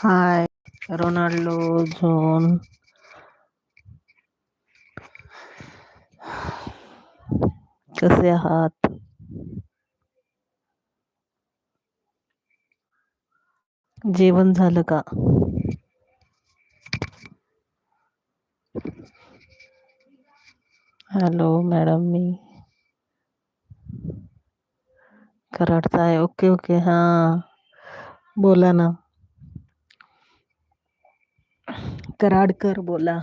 हाय Ronaldo zone. कसे आहात? जेवण झालं का? हॅलो मॅडम मी. कराडचा आहे. Okay okay. हां. बोला ना. कराडकर बोला।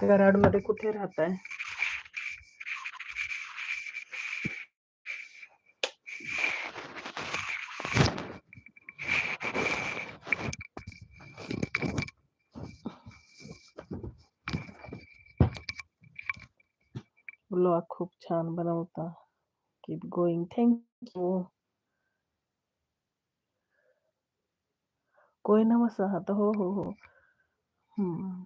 कराडमध्ये कुठे राहताय? ब्लॉग खूप छान बनवता. कीप गोईंग थँक यू कोय ना वसाहत हो हो हो. हम्म.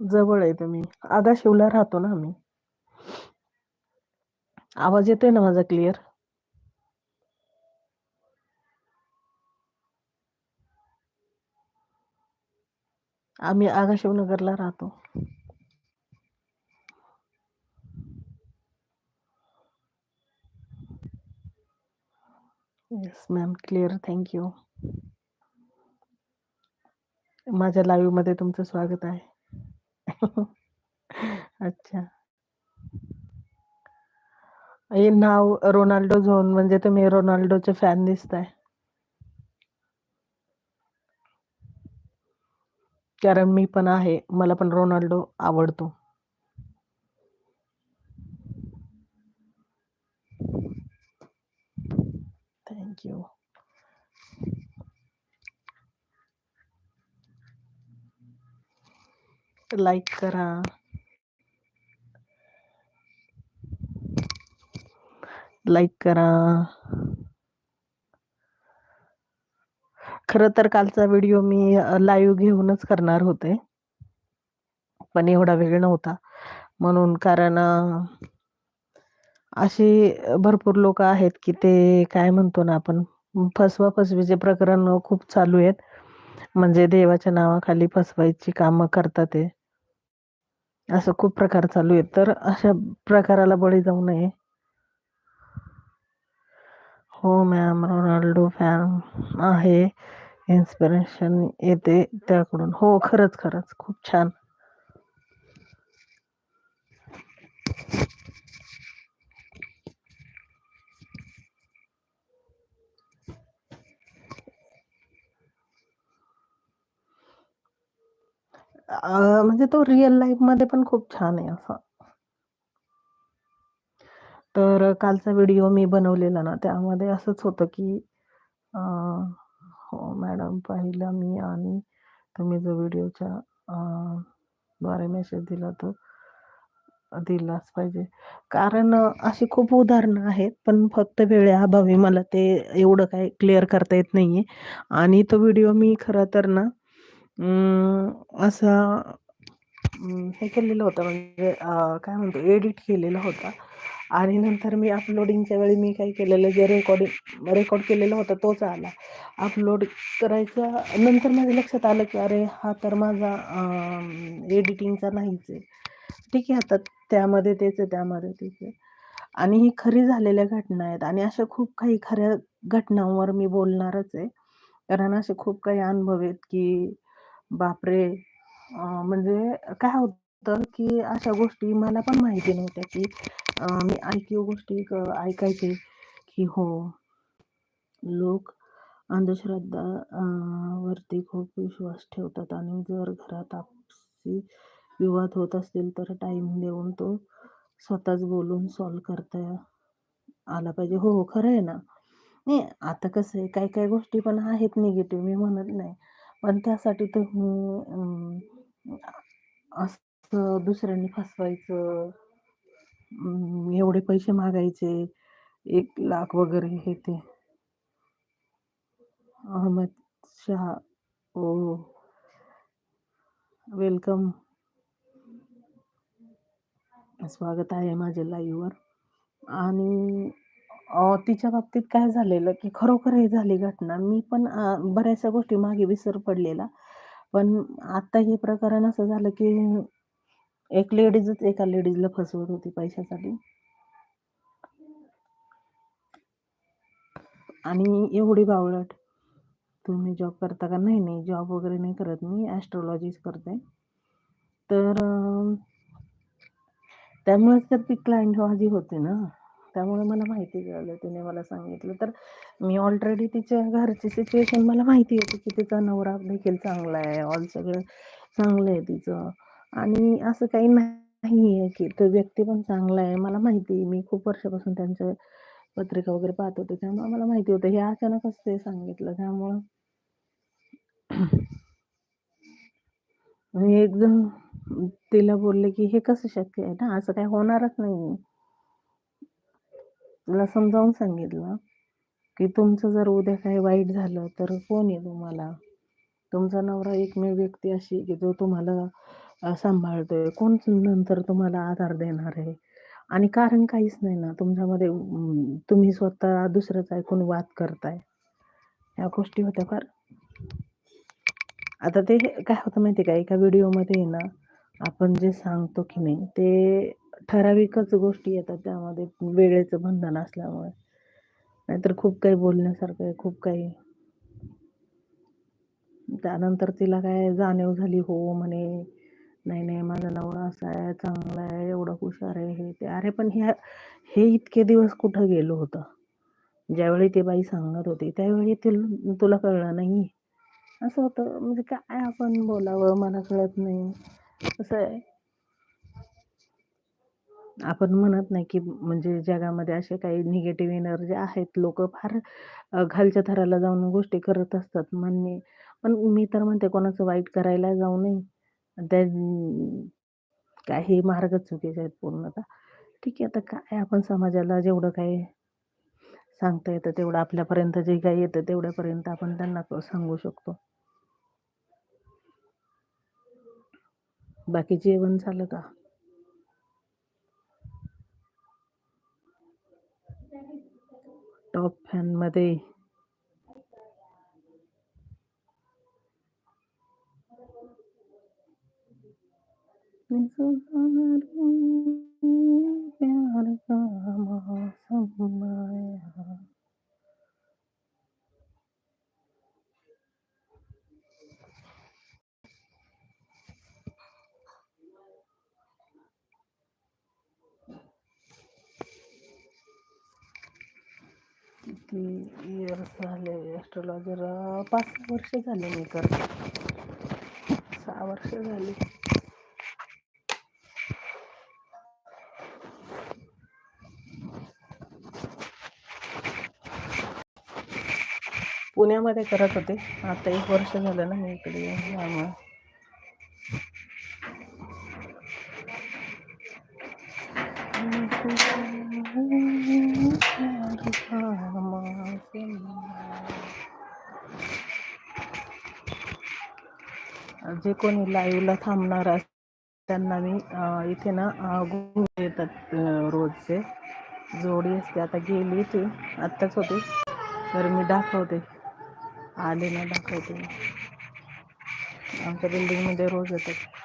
जवळ आहे तुम्ही आगा शिवला राहतो ना आम्ही. आवाज येतोय ना माझा क्लिअर आम्ही आगा शिवनगरला राहतो. येस मॅम क्लिअर थँक्यू माझ्या लाईव्हमध्ये तुमचं स्वागत आहे. अच्छा. हे नाव रोनाल्डो झोन म्हणजे तुम्ही रोनाल्डोचे फॅन दिसताय. कारण मी पण आहे. मला पण रोनाल्डो आवडतो. थँक्यू लाईक करा. लाईक करा. खर तर कालचा व्हिडिओ मी लाईव्ह घेऊनच करणार होते. पण एवढा वेळ नव्हता. म्हणून कारण असे अशी भरपूर लोक आहेत की ते काय म्हणतो ना आपण फसवा फसवीचे प्रकरण खूप चालू आहेत. म्हणजे देवाच्या नावाखाली फसवायची कामं करतात ते. असं खूप प्रकार चालू आहेत. तर अशा प्रकाराला बळी जाऊ नये. हो मॅम रोनाल्डो फॅन आहे. इन्स्पिरेशन येते त्याकडून. हो खरंच खरंच. खूप छान. अ, म्हणजे तो रिअल लाईफमध्ये पण खूप छान आहे असा. तर कालचा व्हिडिओ मी बनवलेला ना त्यामध्ये असंच होतं की अ, हो मॅडम पाहिला मी आणि तुम्ही जो व्हिडिओच्या अ, द्वारे मेसेज दिला तो दिलाच पाहिजे. कारण अ, अशी खूप उदाहरणं आहेत पण फक्त वेळेअभावी मला ते एवढं काही क्लिअर करता येत नाहीये. आणि तो व्हिडिओ मी खरं तर ना अं, असा अं, हे केलेलं होतं म्हणजे अ, काय म्हणतो एडिट केलेला होता. आणि नंतर मी अपलोडिंगच्या वेळी मी काय केलेलं जे रेकॉर्डिंग रेकॉर्ड केलेलं होतं तोच आला. अपलोड करायचा नंतर माझ्या लक्षात आलं की अरे हा तर माझा एडिटिंगचा नाहीच आहे. ठीक आहे आता त्यामध्ये तेच आहे त्यामध्ये तेच आहे. आणि ही खरी झालेल्या घटना आहेत. आणि अशा खूप काही खऱ्या घटनांवर मी बोलणारच आहे. कारण असे खूप काही अनुभव आहेत की बापरे! म्हणजे काय होतं की अशा गोष्टी मला पण माहिती नव्हत्या की मी ऐकीव गोष्टी क- ऐकायचे की हो लोक अंधश्रद्धा वरती खूप विश्वास ठेवतात आणि जर घरात आपसी विवाद होत असतील तर टाईम देऊन तो स्वतःच बोलून सॉल्व करता आला पाहिजे. हो हो खरं आहे ना. नाही आता कसं आहे काही काही गोष्टी पण आहेत निगेटिव्ह मी म्हणत नाही. पण त्यासाठी तुम्ही असं दुसऱ्यांनी फसवायचं एवढे पैसे मागायचे एक लाख वगैरे हे ते. अहमद शहा ओ वेलकम. स्वागत आहे माझ्या लाईव्हवर आणि अ, तिच्या बाबतीत काय झालेलं की खरोखर हे झाली घटना. मी पण अ, बऱ्याचशा गोष्टी मागे विसर पडलेला. पण आता हे प्रकरण असं झालं की एक लेडीजच एका लेडीजला फसवत होती पैशासाठी. आणि एवढी बावळट. तुम्ही जॉब करता का? नाही नाही. जॉब वगैरे नाही करत मी. ॲस्ट्रॉलॉजीच करते. तर अ, त्यामुळेच तर ती क्लायंट माझी हो होती ना. त्यामुळे मला माहिती झालं तिने मला सांगितलं. तर मी ऑलरेडी तिच्या घरची सिच्युएशन मला माहिती होती की तिचा नवरा देखील चांगला आहे. ऑल सगळं चांगलं आहे तिचं. आणि असं काही नाही आहे की तो व्यक्ती पण चांगला आहे. मला माहिती आहे. मी खूप वर्षापासून त्यांच्या पत्रिका वगैरे पाहत होते. त्यामुळे मला माहिती होतं. हे अचानकच ते सांगितलं. त्यामुळं मी एकदम तिला बोलले की हे कसं शक्य आहे ना? असं काही होणारच नाही तिला समजावून सांगितलं की तुमचं जर उद्या काही वाईट झालं तर कोण आहे तुम्हाला? तुमचा नवरा एकमेव व्यक्ती अशी की जो तुम्हाला सांभाळतोय. कोण नंतर तुम्हाला आधार देणार आहे? आणि कारण काहीच नाही ना तुमच्यामध्ये तुम्ही स्वतः दुसऱ्याचं ऐकून वाद करताय. ह्या गोष्टी होत्या फार. आता ते काय होतं माहिती का? एका व्हिडिओमध्ये आहे ना आपण जे सांगतो की नाही ते ठराविकच गोष्टी येतात त्यामध्ये वेळेचं बंधन असल्यामुळे. नाहीतर खूप काही बोलण्यासारखं आहे खूप काही. त्यानंतर तिला काय जाणीव झाली हो म्हणे नाही नाही माझा नवरा असा आहे चांगला आहे एवढं हुशार आहे हे ते. अरे पण ह्या हे इतके दिवस कुठं गेलो होतं? ज्यावेळी ती बाई सांगत होती त्यावेळी ते तुला कळलं नाही असं होतं म्हणजे काय आपण बोलावं मला कळत नाही. असं आहे. आपण म्हणत नाही की म्हणजे जगामध्ये असे काही निगेटिव्ह एनर्जी आहेत लोक फार खालच्या थराला जाऊन गोष्टी करत असतात म्हणणे पण मी तर म्हणते कोणाचं वाईट करायला जाऊ नये. आणि त्या काही मार्ग चुकीचे आहेत पूर्णतः. ठीक आहे आता काय आपण समाजाला जेवढं काही सांगता येतं तेवढं आपल्यापर्यंत जे काही येतं तेवढ्यापर्यंत आपण त्यांना सांगू शकतो. बाकी जेवण झालं का? टॉप फॅनमध्ये झाले ॲस्ट्रॉलॉजर पाच वर्ष झाले मी करते सहा वर्ष झाली. पुण्यामध्ये करत होते. आता एक वर्ष झालं ना मी इकडे जे कोणी लाईव्हला थांबणार त्यांना मी इथे ना अं, येतात रोजचे. जोडी असते आता गेली ती आत्ताच होती तर मी दाखवते. आले ना दाखवते. आमच्या बिल्डिंगमध्ये रोज येतात.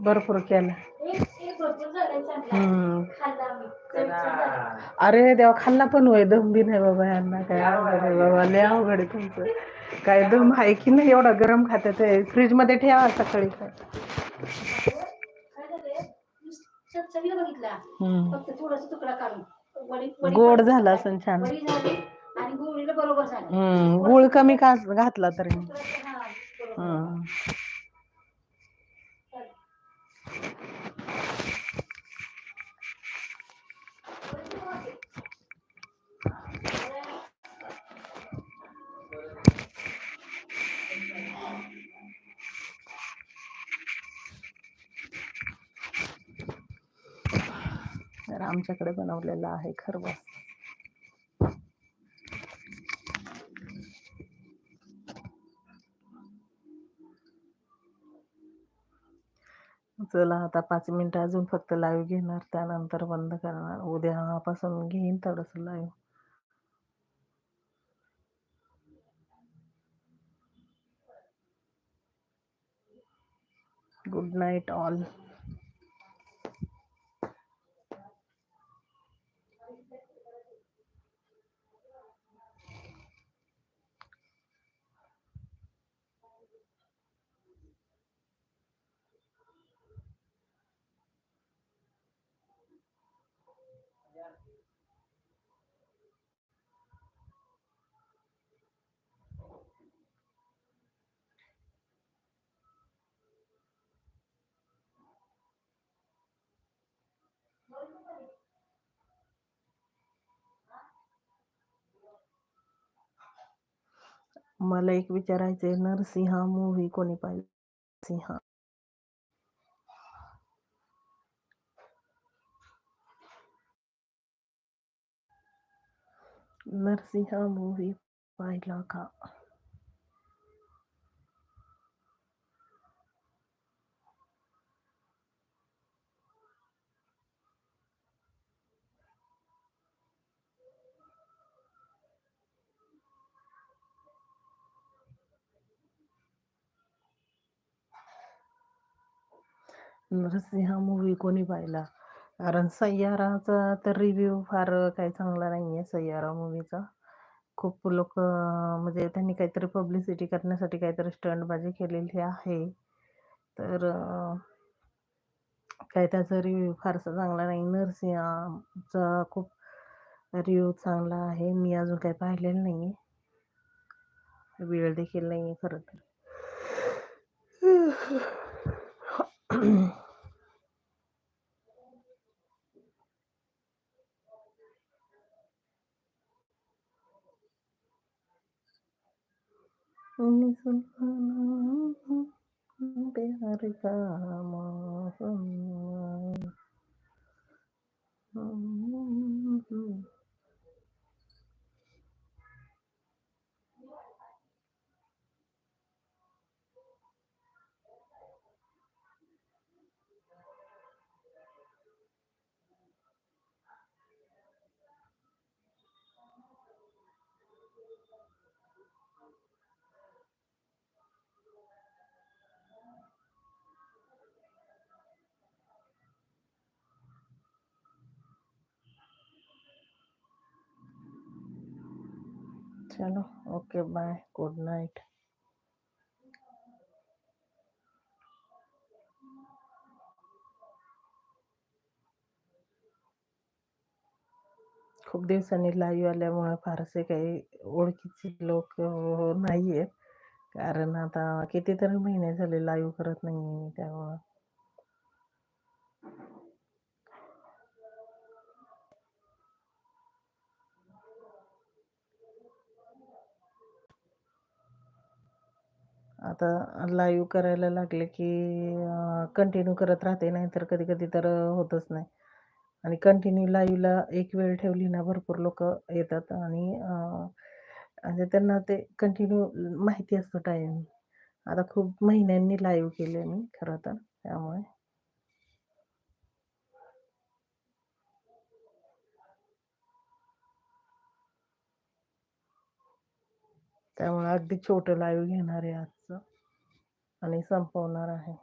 भरपूर केलं. हम्म. अरे देवा खाल्ला पण होय. दम बी नाही बाबा यांना. काय अवघड आहे. बाबा लय अवघड आहे तुमचं. काय दम आहे की नाही एवढा गरम खात्यात आहे फ्रीजमध्ये ठेवा सकाळी. काय गोड झाला असेल छान. गुळ कमी का घातला तरी हम्म तर आमच्याकडे बनवलेला आहे खरवस. चला आता पाच मिनटं अजून फक्त लाईव्ह घेणार त्यानंतर बंद करणार. उद्यापासून घेईन थोडंसं लाईव्ह गुड नाईट ऑल मला एक विचारायचंय नरसिंहा मूव्ही कोणी पाहिजे सिंहा नरसिंहा मूव्ही पाहिला का? नरसिंहा मूव्ही कोणी पाहिला? कारण सय्याराचा तर रिव्ह्यू फार काही चांगला नाही आहे सय्यारा मूव्हीचा खूप लोक म्हणजे त्यांनी काहीतरी पब्लिसिटी करण्यासाठी काहीतरी स्टंटबाजी केलेली आहे. तर काय त्याचा रिव्ह्यू फारसा चांगला नाही. नरसिंहाचा खूप रिव्ह्यू चांगला आहे. मी अजून काही पाहिलेलं नाही आहे वेळ देखील नाही आहे खरं तर. ഉണ്ണി സുൽഫാനെ അറിയാമോ സ്വന്തം चलो ओके बाय गुड नाईट खूप दिवसांनी लाईव्ह आल्यामुळे फारसे काही ओळखीचे लोक नाही आहेत कारण आता कितीतरी महिने झाले लाईव्ह करत नाही मी त्यामुळं. आता लाईव्ह करायला लागले की कंटिन्यू करत राहते नाही तर कधी कधी तर होतच नाही. आणि कंटिन्यू लाईव्हला एक वेळ ठेवली ना भरपूर लोक येतात आणि म्हणजे त्यांना ते कंटिन्यू माहिती असतं टाईम आता खूप महिन्यांनी लाईव्ह केले मी खरं तर त्यामुळे. त्यामुळे अगदी छोटं लाईव्ह घेणार आहे आज आणि संपवणार आहे.